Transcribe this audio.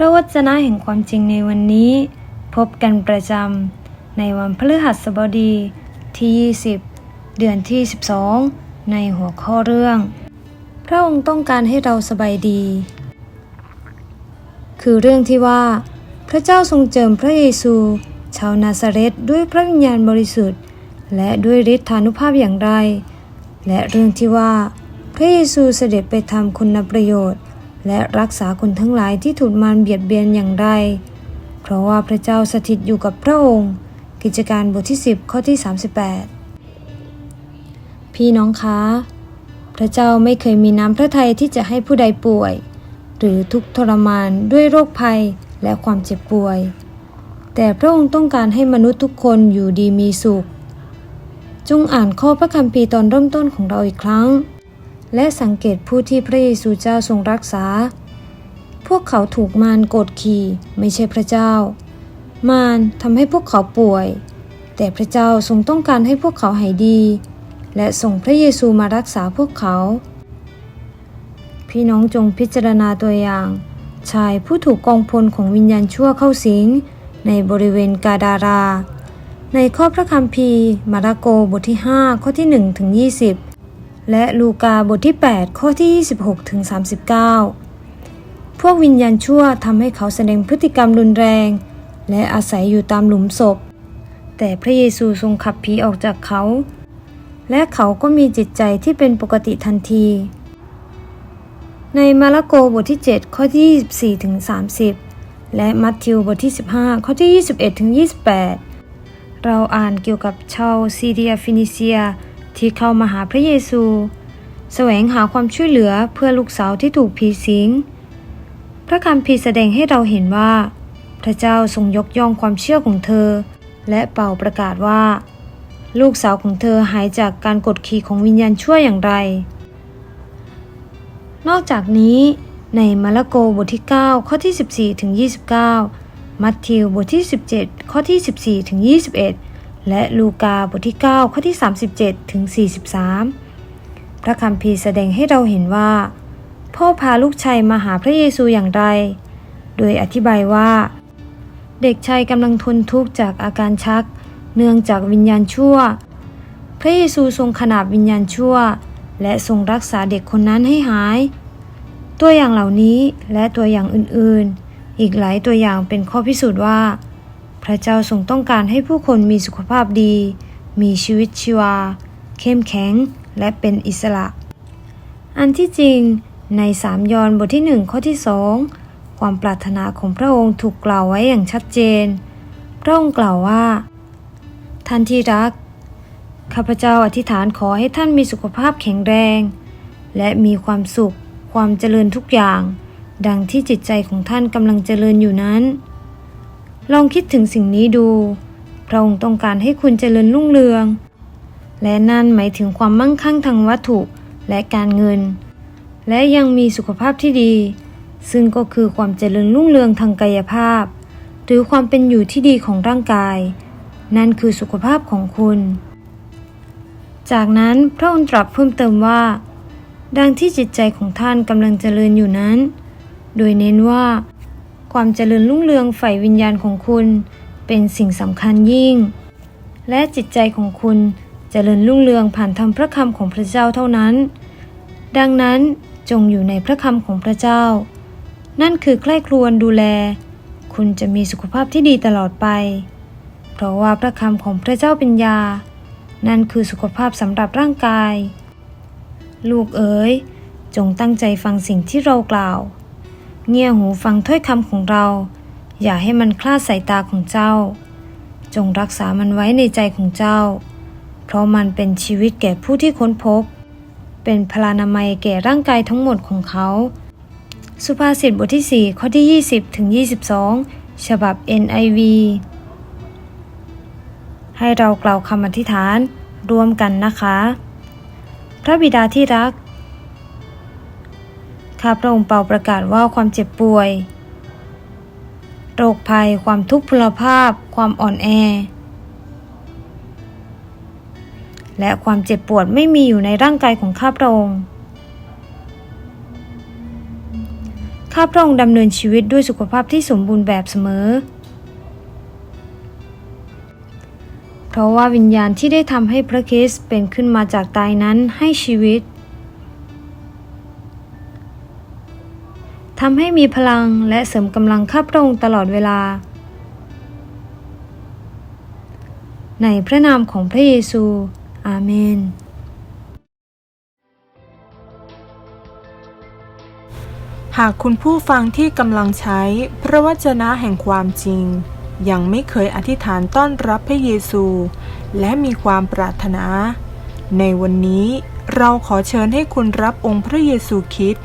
พระวจนะแห่งความจริงในวันนี้ พบกันประจำในวันพฤหัสบดีที่ 20 เดือนที่ 12 ในหัวข้อเรื่อง พระองค์ต้องการให้เราสบายดี คือเรื่องที่ว่า พระเจ้าทรงเจิมพระเยซู ชาวนาซาเรตด้วยพระวิญญาณบริสุทธิ์ และด้วยฤทธานุภาพอย่างไร และเรื่องที่ว่า พระเยซูเสด็จไปทำคุณประโยชน์ และรักษาคนทั้งหลายที่ถูกมารเบียดเบียนอย่างไร เพราะว่าพระเจ้าสถิตอยู่กับพระองค์ กิจการบทที่ 10 ข้อที่ 38 พี่น้องคะ พระเจ้าไม่เคยมีน้ำพระทัยที่จะให้ผู้ใดป่วย หรือทุกข์ทรมานด้วยโรคภัยและความเจ็บป่วย แต่พระองค์ต้องการให้มนุษย์ทุกคนอยู่ดีมีสุข จงอ่านข้อพระคัมภีร์ตอนเริ่มต้นของเราอีกครั้ง และสังเกตผู้ที่พระเยซูเจ้าทรงรักษา พวกเขาถูกมารกดขี่ไม่ใช่พระเจ้า มารทำให้พวกเขาป่วย แต่พระเจ้าทรงต้องการให้พวกเขาหายดี และส่งพระเยซูมารักษาพวกเขา พี่น้องจงพิจารณาตัวอย่าง ชายผู้ถูกกองพลของวิญญาณชั่วเข้าสิง ในบริเวณกาดารา ในข้อพระคัมภีร์มาระโกบทที่ 5 ข้อที่1ถึง20 และลูกาบทที่ 8 ข้อที่ 26ถึง39 พวกวิญญาณชั่วทำให้เขาแสดงพฤติกรรมรุนแรง และอาศัยอยู่ตามหลุมศพ แต่พระเยซูทรงขับผีออกจากเขา และเขาก็มีจิตใจที่เป็นปกติทันที ในมาระโกบทที่ 7 ข้อที่ 24ถึง30 และมัทธิวบทที่ 15 ข้อที่ 21ถึง28 เราอ่านเกี่ยวกับชาวซีเรียฟินิเซีย ที่เข้ามาหาพระเยซู แสวงหาความช่วยเหลือเพื่อลูกสาวที่ถูกผีสิง พระคัมภีร์แสดงให้เราเห็นว่า พระเจ้าทรงยกย่องความเชื่อของเธอ และเป่าประกาศว่า ลูกสาวของเธอหายจากการกดขี่ของวิญญาณชั่วอย่างไร นอกจากนี้ในมาระโกบทที่ 9 ข้อที่ 14ถึง29 มัทธิวบทที่ 17 ข้อที่ 14ถึง21 และลูกาบทที่ 9 ข้อที่ 37 ถึง 43 พระคัมภีร์แสดงให้เราเห็นว่า พ่อพาลูกชายมาหาพระเยซูอย่างไร โดยอธิบายว่า เด็กชายกำลังทนทุกข์จากอาการชัก เนื่องจากวิญญาณชั่ว พระเยซูทรงขนาบวิญญาณชั่ว และทรงรักษาเด็กคนนั้นให้หาย ตัวอย่างเหล่านี้และตัวอย่างอื่นๆ อีกหลายตัวอย่างเป็นข้อพิสูจน์ว่า ระเจ้าทรงต้องการให้ผู้คนมีสุขภาพดี มีชีวิตชีวา เข้มแข็ง และเป็นอิสระ อันที่จริง ในสามยอห์นบทที่หนึ่งข้อที่สองความปรารถนาของพระองค์ถูกกล่าวไว้อย่างชัดเจน พระองค์กล่าวว่า ท่านที่รัก ข้าพเจ้าอธิษฐานขอให้ท่านมีสุขภาพแข็งแรง และมีความสุข ความเจริญทุกอย่าง ดังที่จิตใจของท่านกำลังเจริญอยู่นั้น ลองคิดถึงสิ่งนี้ดู พระองค์ต้องการให้คุณเจริญรุ่งเรือง และนั่นหมายถึงความมั่งคั่งทางวัตถุและการเงิน และยังมีสุขภาพที่ดี ซึ่งก็คือความเจริญรุ่งเรืองทางกายภาพ หรือความเป็นอยู่ที่ดีของร่างกาย นั่นคือสุขภาพของคุณ จากนั้นพระองค์ตรัสเพิ่มเติมว่า ดังที่จิตใจของท่านกำลังเจริญอยู่นั้น โดยเน้นว่า ความเจริญรุ่งเรืองฝ่ายวิญญาณของคุณ เป็นสิ่งสำคัญยิ่ง และจิตใจของคุณเจริญรุ่งเรืองผ่านทางพระคำของพระเจ้าเท่านั้น ดังนั้นจงอยู่ในพระคำของพระเจ้า นั่นคือใคร่ครวญดูแล คุณจะมีสุขภาพที่ดีตลอดไป เพราะว่าพระคำของพระเจ้าเป็นยา นั่นคือสุขภาพสำหรับร่างกาย ลูกเอ๋ยจงตั้งใจฟังสิ่งที่เรากล่าว เงี่ยหูฟังถ้อยคำของเรา อย่าให้มันคลาดสายตาของเจ้า จงรักษามันไว้ในใจของเจ้า เพราะมันเป็นชีวิตแก่ผู้ที่ค้นพบ เป็นพลานามัยแก่ร่างกายทั้งหมดของเขา สุภาษิตบทที่ 4 ข้อที่ 20ถึง22 ฉบับ NIV ให้เรากล่าวคำอธิษฐานร่วมกันนะคะ พระบิดาที่รัก ข้าพระองค์เป่าประกาศว่าความเจ็บป่วย โรคภัย ความทุกข์พลภาพ ความอ่อนแอ และความเจ็บปวดไม่มีอยู่ในร่างกายของข้าพระองค์ ข้าพระองค์ดำเนินชีวิตด้วยสุขภาพที่สมบูรณ์แบบเสมอ เพราะว่าวิญญาณที่ได้ทำให้พระคริสต์เป็นขึ้นมาจากตายนั้นให้ชีวิต ทำให้มีพลังและเสริมกำลังข้าพระองค์ตลอดเวลา ในพระนามของพระเยซู อาเมน หากคุณผู้ฟังที่กำลังใช้พระวจนะแห่งความจริง ยังไม่เคยอธิษฐานต้อนรับพระเยซู และมีความปรารถนา ในวันนี้เราขอเชิญให้คุณรับองค์พระเยซูคริสต์